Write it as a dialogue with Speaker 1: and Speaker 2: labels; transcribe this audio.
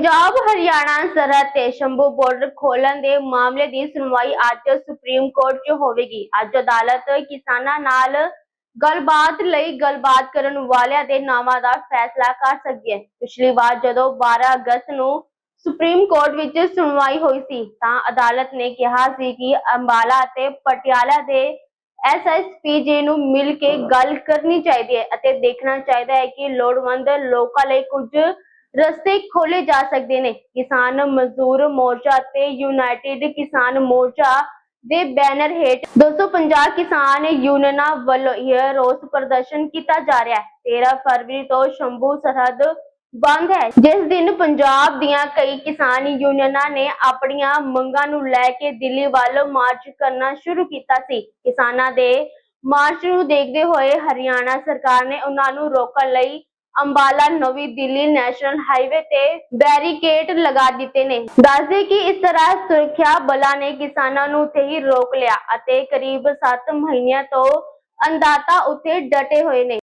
Speaker 1: ਪੰਜਾਬ, ਹਰਿਆਣਾ, ਸਰਹੱਦ ਤੇ ਸ਼ੰਭੂ ਬਾਰਡਰ ਖੋਲਣ ਦੇ ਮਾਮਲੇ ਦੀ ਸੁਣਵਾਈ ਅੱਜ ਸੁਪਰੀਮ ਕੋਰਟ 'ਚ ਹੋਵੇਗੀ। ਅੱਜ ਅਦਾਲਤ ਕਿਸਾਨਾਂ ਨਾਲ ਗੱਲਬਾਤ ਲਈ ਗੱਲਬਾਤ ਕਰਨ ਵਾਲਿਆਂ ਦੇ ਨਾਵਾਂ ਦਾ ਫੈਸਲਾ ਕਰ ਸਕਦੀ ਹੈ। ਪਿਛਲੀ ਵਾਰ ਜਦੋਂ 12 ਅਗਸਤ ਨੂੰ ਸੁਪਰੀਮ ਕੋਰਟ ਵਿੱਚ ਸੁਣਵਾਈ ਹੋਈ ਸੀ, ਤਾਂ ਅਦਾਲਤ ਨੇ ਕਿਹਾ ਸੀ ਕਿ ਅੰਬਾਲਾ ਅਤੇ ਪਟਿਆਲਾ ਦੇ ਐਸਐਸਪੀਜੀ ਨੂੰ ਮਿਲ ਕੇ ਗੱਲ ਕਰਨੀ ਚਾਹੀਦੀ ਹੈ ਅਤੇ ਦੇਖਣਾ ਚਾਹੀਦਾ ਹੈ ਕਿ ਲੋੜਵੰਦ ਲੋਕਾਂ ਲਈ ਕੁਝ ਰਸਤੇ ਖੋਲੇ ਜਾ ਸਕਦੇ ਨੇ। ਕਿਸਾਨ ਮਜ਼ਦੂਰ ਮੋਰਚਾ ਤੇ ਯੂਨਾਈਟਿਡ ਕਿਸਾਨ ਮੋਰਚਾ ਦੇ ਬੈਨਰ ਹੇਠ 250 ਕਿਸਾਨ ਯੂਨੀਅਨਾਂ ਵੱਲੋਂ ਇਹ ਰੋਸ ਪ੍ਰਦਰਸ਼ਨ ਕੀਤਾ ਜਾ ਰਿਹਾ ਹੈ। 13 ਫਰਵਰੀ ਤੋਂ ਸ਼ੰਭੂ ਸਰਹੱਦ ਬੰਦ ਹੈ। ਜਿਸ ਦਿਨ ਪੰਜਾਬ ਦੀਆਂ ਕਈ ਕਿਸਾਨ ਯੂਨੀਅਨਾਂ ਨੇ ਆਪਣੀਆਂ ਮੰਗਾਂ ਨੂੰ ਲੈ ਕੇ ਦਿੱਲੀ ਵੱਲ ਮਾਰਚ ਕਰਨਾ ਸ਼ੁਰੂ ਕੀਤਾ ਸੀ। ਕਿਸਾਨਾਂ ਦੇ ਮਾਰਚ ਨੂੰ ਦੇਖਦੇ ਹੋਏ ਹਰਿਆਣਾ ਸਰਕਾਰ ਨੇ ਉਹਨਾਂ ਨੂੰ ਰੋਕਣ ਲਈ ਅੰਬਾਲਾ ਨਵੀਂ ਦਿੱਲੀ ਨੈਸ਼ਨਲ ਹਾਈਵੇ ਤੇ ਬੈਰੀਕੇਡ ਲਗਾ ਦਿੱਤੇ ਨੇ। ਦੱਸਦੇ ਕਿ ਇਸ ਤਰ੍ਹਾਂ ਸੁਰੱਖਿਆ ਬਲਾਂ ਨੇ ਕਿਸਾਨਾਂ ਨੂੰ ਉੱਥੇ ਹੀ ਰੋਕ ਲਿਆ ਅਤੇ ਕਰੀਬ 7 ਮਹੀਨਿਆਂ ਤੋਂ ਅੰਦਾਤਾ ਉੱਥੇ ਡਟੇ ਹੋਏ ਨੇ।